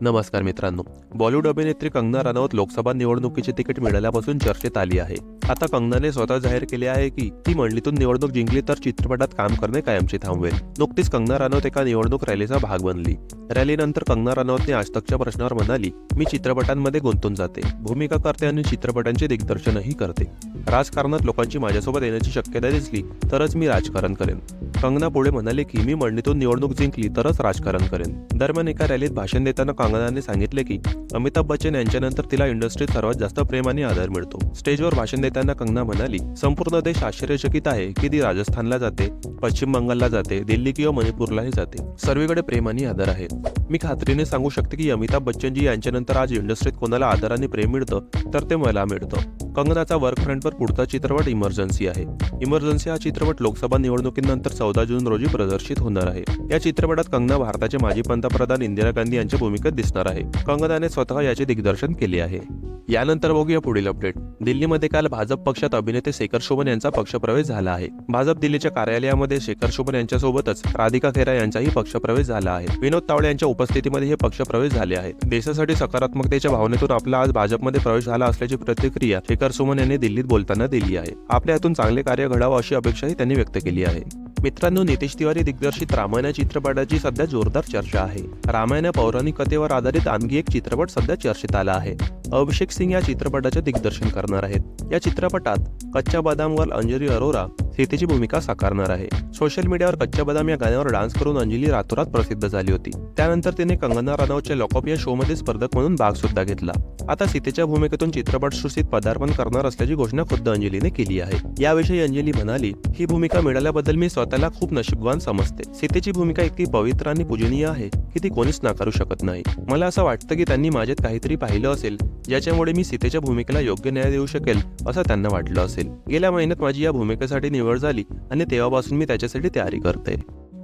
नमस्कार मित्रांनो. बॉलिवूड अभिनेत्री कंगना राणावत लोकसभा निवडणुकीचे तिकीट मिळाल्यापासून चर्चेत आली आहे. आता कंगनाने स्वतः जाहीर केले आहे की ती मंडळीतून निवडणूक जिंकली तर चित्रपटात काम करणे कायमचे थांबवेल. नुकतीच कंगना रानौत एका निवडणूक रॅलीचा भाग बनली. रॅलीनंतर कंगना राणौतने आज तकच्या प्रश्नावर म्हणाली मी चित्रपटांमध्ये गुंतून जाते. भूमिका करते आणि चित्रपटांचे दिग्दर्शनही करते. राजकारणात लोकांची माझ्यासोबत येण्याची शक्यता दिसली तरच मी राजकारण करेन. कंगना पुढे म्हणाले की मी मंडीतून निवडणूक जिंकली तरच राजकारण करेन. दरम्यान एका रॅलीत भाषण देताना कंगनाने सांगितले की अमिताभ बच्चन यांच्यानंतर तिला इंडस्ट्रीत सर्वात जास्त प्रेम आणि आदर मिळतो. स्टेजवर भाषण देताना कंगना म्हणाली संपूर्ण देश आश्चर्यचकित आहे की ती राजस्थानला जाते पश्चिम बंगालला जाते दिल्ली किंवा मणिपूरलाही जाते. सर्वीकडे प्रेम आणि आदर आहे. मी खात्रीने सांगू शकते की अमिताभ बच्चनजी यांच्यानंतर आज इंडस्ट्रीत कोणाला आदर आणि प्रेम मिळतं तर ते मला मिळतं. कंगनाचा वर्क फ्रंटवर पुढचा चित्रपट इमर्जन्सी आहे. इमर्जन्सी हा चित्रपट लोकसभा निवडणुकीनंतर चौदा जून रोजी प्रदर्शित होणार आहे. या चित्रपटात कंगना भारताचे माजी पंतप्रधान इंदिरा गांधी यांच्या भूमिकेत दिसणार आहे. कंगनाने स्वतः याचे दिग्दर्शन केले आहे. यानंतर बघूया पुढील अपडेट दिल्लीमध्ये काल भाजप पक्षात अभिनेते शेखर शोभन यांचा पक्षप्रवेश झाला आहे. भाजप दिल्लीच्या कार्यालयामध्ये शेखर शोभन यांच्यासोबतच राधिका खेरा यांचाही पक्षप्रवेश झाला आहे. विनोद तावडे यांच्या उपस्थितीमध्ये हे पक्षप्रवेश झाले आहेत देशासाठी सकारात्मकतेच्या भावनेतून आपला आज भाजपमध्ये प्रवेश झाला असल्याची प्रतिक्रिया शेखर सुमन यांनी दिल्लीत बोलताना दिली आहे. आपल्या हातून चांगले कार्य घडावं अशी अपेक्षाही त्यांनी व्यक्त केली आहे. मित्रांनो नितेश तिवारी दिग्दर्शित रामायण चित्रपटाची सध्या जोरदार चर्चा आहे. रामायण पौराणिक कथेवर आधारित आणखी एक चित्रपट सध्या चर्चेत आला आहे. अभिषेक सिंग या चित्रपटाचे दिग्दर्शन करणार आहेत. या चित्रपटात कच्च्या बदामवर अंजली अरोरा सीतेची भूमिका साकारणार आहे. सोशल मीडियावर कच्च्या बदाम या गाण्यावर डान्स करून अंजली रातोरात प्रसिद्ध झाली होती. त्यानंतर तिने कंगना राणावतच्या लॉकअप या शोमध्ये स्पर्धक म्हणून भाग सुद्धा घेतला. आता सीतेच्या भूमिकेतून चित्रपट सृष्टीत पदार्पण करणार असल्याची घोषणा खुद्द अंजलीने केली आहे. याविषयी अंजली म्हणाली ही भूमिका मिळाल्याबद्दल मी स्वतःला खूप नशीबवान समजते. सीतेची भूमिका इतकी पवित्र आणि पूजनीय आहे की ती कोणीच नाकारू शकत नाही. मला असं वाटतं की त्यांनी माझ्यात काहीतरी पाहिलं असेल ज्याच्यामुळे मी सीतेच्या भूमिकेला योग्य न्याय देऊ शकेल असं त्यांना वाटलं असेल. गेल्या महिन्यात माझी या भूमिकेसाठी निवड झाली आणि तेव्हापासून मी त्याच्यासाठी तयारी करते.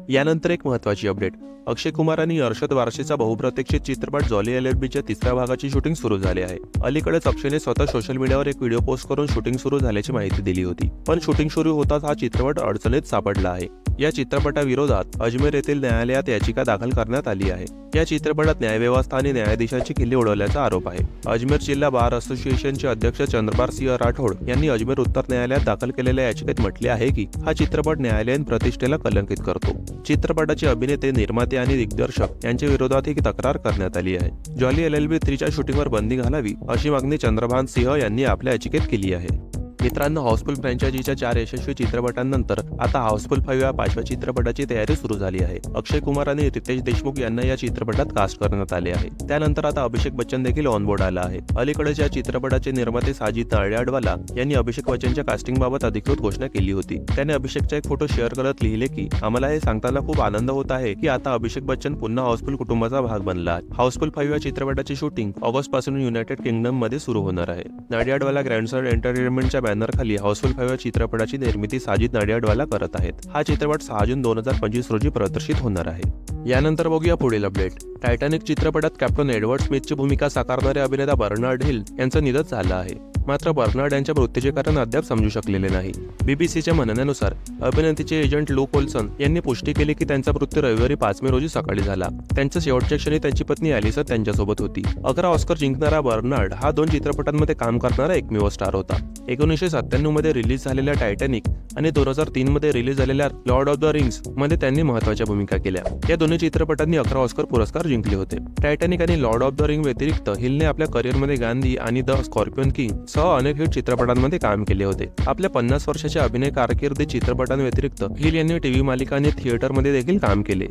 यानंतर एक महत्वाची अपडेट. अक्षय कुमार आणि अर्षद वारशीचा बहुप्रतीक्षित चित्रपट जॉली एल बीच्या तिसऱ्या भागाची शूटिंग सुरू झाली आहे. अलीकडेच अक्षयने स्वतः सोशल मीडियावर एक व्हिडिओ पोस्ट करून शूटिंग सुरू झाल्याची माहिती दिली होती. पण शूटिंग सुरू होताच हा चित्रपट अडचणीत सापडला आहे. या चित्रपटाविरोधात अजमेर येथील न्यायालयात याचिका दाखल करण्यात आली आहे. या चित्रपटात न्यायव्यवस्था आणि न्यायाधीशांची किल्ली उडवल्याचा आरोप आहे. अजमेर जिल्हा बार असोसिएशनचे अध्यक्ष चंद्रबार सिंह राठोड यांनी अजमेर उत्तर न्यायालयात दाखल केलेल्या याचिकेत म्हटले आहे की हा चित्रपट न्यायालयीन प्रतिष्ठेला कलंकित करतो. चित्रपटाचे अभिनेते निर्माते आणि दिग्दर्शक यांच्या विरोधात ही तक्रार करण्यात आली आहे. जॉली एल एल बी थ्रीच्या शूटिंगवर बंदी घालावी अशी मागणी चंद्रभान सिंह यांनी आपल्या याचिकेत केली आहे. मित्रांनो हाऊसफुल फ्रँचायझीच्या चार यशस्वी चित्रपटांनंतर आता हाऊसफुल फाईव्ह या पाचव्या चित्रपटाची तयारी सुरू झाली आहे. अक्षय कुमार आणि रितेश देशमुख यांना या चित्रपटात कास्ट करण्यात आले आहे. त्यानंतर आता अभिषेक बच्चन देखील ऑनबोर्ड आला आहे. अलीकडेच या चित्रपटाचे निर्माते साजिद नाळ्याडवाला यांनी अभिषेक बच्चनच्या कास्टिंग बाबत अधिकृत घोषणा केली होती. त्याने अभिषेकचा एक फोटो शेअर करत लिहिले की आम्हाला हे सांगताना खूप आनंद होत आहे की आता अभिषेक बच्चन पुन्हा हाऊसफुल कुटुंबाचा भाग बनला आहे. हाऊसफुल फाईव्ह या चित्रपटाची शूटिंग ऑगस्टपासून युनायटेड किंगडममध्ये सुरू होणार आहे. नाडियाडवाला ग्रँडसर एंटरटेनमेंटच्या बॅनरखाली हाऊसफुल फाईव्ह चित्रपटाची निर्मिती साजिद नाडियाडवाला करत आहेत. हा चित्रपट सहा जून दोन हजार पंचवीस रोजी प्रदर्शित होणार आहे. यानंतर बघूया पुढील अपडेट. टायटॅनिक चित्रपटात कॅप्टन एडवर्ड स्मिथची भूमिका साकारणारे अभिनेता बर्नार्ड हिल यांचं निधन झालं आहे. मात्र बर्नार्ड यांच्या मृत्यूचे कारण अद्याप समजू शकलेले नाही. बीबीसीच्या म्हणण्यानुसार अभिनेत्याचे एजंट लूक ओल्सन यांनी पुष्टी केली की त्यांचा मृत्यू रविवारी पाच मे रोजी सकाळी झाला. त्यांच्या शेवटच्या क्षणी त्यांची पत्नी अलिसा त्यांच्यासोबत होती. अकरा ऑस्कर जिंकणारा बर्नार्ड हा दोन चित्रपटांमध्ये काम करणारा एकमेव स्टार होता. एकोणीसशे सत्त्याण्णवमध्ये रिलीज झालेल्या टायटॅनिक आणि दोन हजार तीन मध्ये रिलीज झालेल्या लॉर्ड ऑफ द रिंग्समध्ये त्यांनी महत्त्वाच्या भूमिका केल्या. या दोन्ही चित्रपटांनी अकरा ऑस्कर पुरस्कार जिंकले होते. टायटॅनिक आणि लॉर्ड ऑफ द रिंग व्यतिरिक्त हिलने आपल्या करिअरमध्ये गांधी आणि द स्कॉर्पियन किंग सह अनेक हिट चित्रपटांमध्ये काम केले होते. आपल्या पन्नास वर्षाच्या अभिनय कारकिर्दी चित्रपटांव्यतिरिक्त हिल यांनी टीव्ही मालिका आणि थिएटरमध्ये देखील काम केले.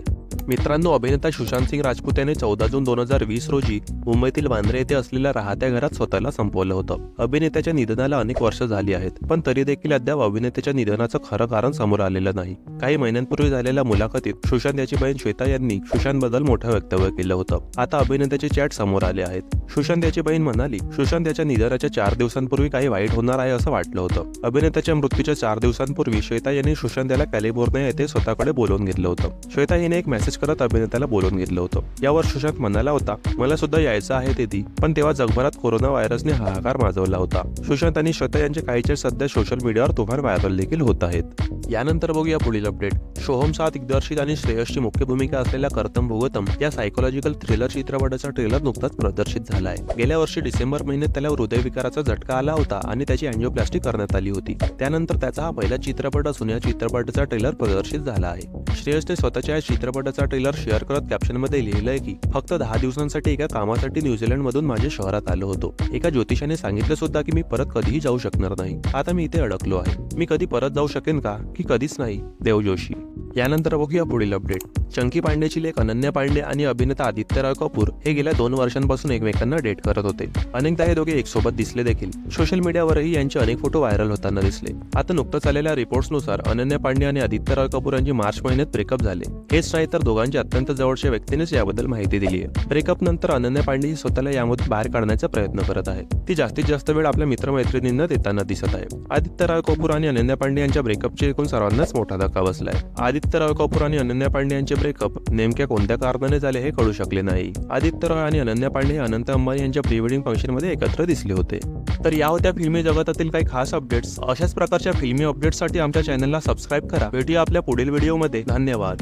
मित्रांनो अभिनेता सुशांत सिंग राजपूत याने चौदा जून दोन हजार वीस रोजी मुंबईतील वांद्रे येथे असलेल्या राहत्या घरात स्वतःला संपवलं होतं. अभिनेत्याच्या निधनाला अनेक वर्ष झाली आहेत पण तरी देखील अद्याप अभिनेत्याच्या निधनाचं खरं कारण समोर आलेलं नाही. काही महिन्यांपूर्वी झालेल्या मुलाखतीत सुशांत याची बहीण श्वेता यांनी सुशांत बद्दल मोठं वक्तव्य केलं होतं. आता अभिनेत्याचे चॅट समोर आले आहेत. सुशांत याची बहीण म्हणाली सुशांत याच्या निधनाच्या चार दिवसांपूर्वी काही वाईट होणार आहे असं वाटलं होतं. अभिनेत्याच्या मृत्यूच्या चार दिवसांपूर्वी श्वेता यांनी सुशांत याला कॅलिफोर्निया येथे स्वतःकडे बोलवून घेतलं होतं. श्वेता हिने एक मेसेज मेसेज करत अभिनेत्याला बोलून घेतलं होतं. यावर सुशांत म्हणाला होता मला सुद्धा यायचं आहे तेथे पण तेव्हा जगभरात कोरोना व्हायरसने हाहाकार माजवला होता. सुशांत आणि श्वेता यांचे काहीचे सध्या सोशल मीडियावर तुफान व्हायरल देखील होत आहेत. यानंतर बघूया पुढील अपडेट सोहम साथ दिग्दर्शित आणि श्रेयसची मुख्य भूमिका असलेल्या कर्तम भुगतम या सायकोलॉजिकल थ्रिलर चित्रपटाचा ट्रेलर नुकताच प्रदर्शित झाला आहे गेल्या वर्षी डिसेंबर महिन्यात त्याला हृदयविकाराचा झटका आला होता आणि त्याची अँजिओप्लास्टी करण्यात आली होती. त्यानंतर त्याचा हा पहिला चित्रपट असून या चित्रपटाचा ट्रेलर प्रदर्शित झाला आहे. श्रेयसने स्वतःच्या या चित्रपटाचा ट्रेलर शेअर करत कॅप्शनमध्ये लिहिलंय की फक्त दहा दिवसांसाठी एका कामासाठी न्यूझीलंड मधून माझ्या शहरात आलो होतो. एका ज्योतिषाने सांगितलं सुद्धा की मी परत कधीही जाऊ शकणार नाही. आता मी इथे अडकलो आहे. मी कधी परत जाऊ शकेन का? की कधीच नाही? देव जोशी यानंतर बघूया पुढील अपडेट चंकी पांडेची लेख अनन्या पांडे आणि अभिनेता आदित्य राव कपूर हे गेल्या दोन वर्षांपासून एकमेकांना डेट करत होते. अनेकदा हे दोघे एकसोबत दिसले देखील. सोशल मीडियावरही यांचे अनेक फोटो व्हायरल होताना दिसले. आता नुकतंच आलेल्या रिपोर्ट्सनुसार अनन्या पांडे आणि आदित्य रॉय कपूर यांची मार्च महिन्यात ब्रेकअप झाले. हेच नाही तर दोघांच्या अत्यंत जवळच्या व्यक्तीनेच याबद्दल माहिती दिली आहे. ब्रेकअप नंतर अनन्या पांडे ही स्वतःला यामधून बाहेर काढण्याचा प्रयत्न करत आहे ती जास्तीत जास्त वेळ आपल्या मित्रमैत्रिणींना देताना दिसत आहे. आदित्य राव कपूर आणि अनन्या पांडे यांच्या ब्रेकअपचे एकूण सर्वांनाच मोठा धक्का बसलाय. आदित्य रॉय कपूर आणि अनन्या पांडे यांचे ब्रेकअप नेमक्या कोणत्या कारणाने झाले हे कळू शकले नाही. आदित्य रॉय आणि अनन्या पांडे हे अनंत अंबानी यांच्या प्री वेडिंग फंक्शनमध्ये एकत्र दिसले होते. तर या होत्या फिल्मी जगतातील काही खास अपडेट्स अशाच प्रकारच्या फिल्मी अपडेट्ससाठी आमच्या चॅनलला सबस्क्राईब करा. भेटूया आपल्या पुढील व्हिडिओमध्ये धन्यवाद.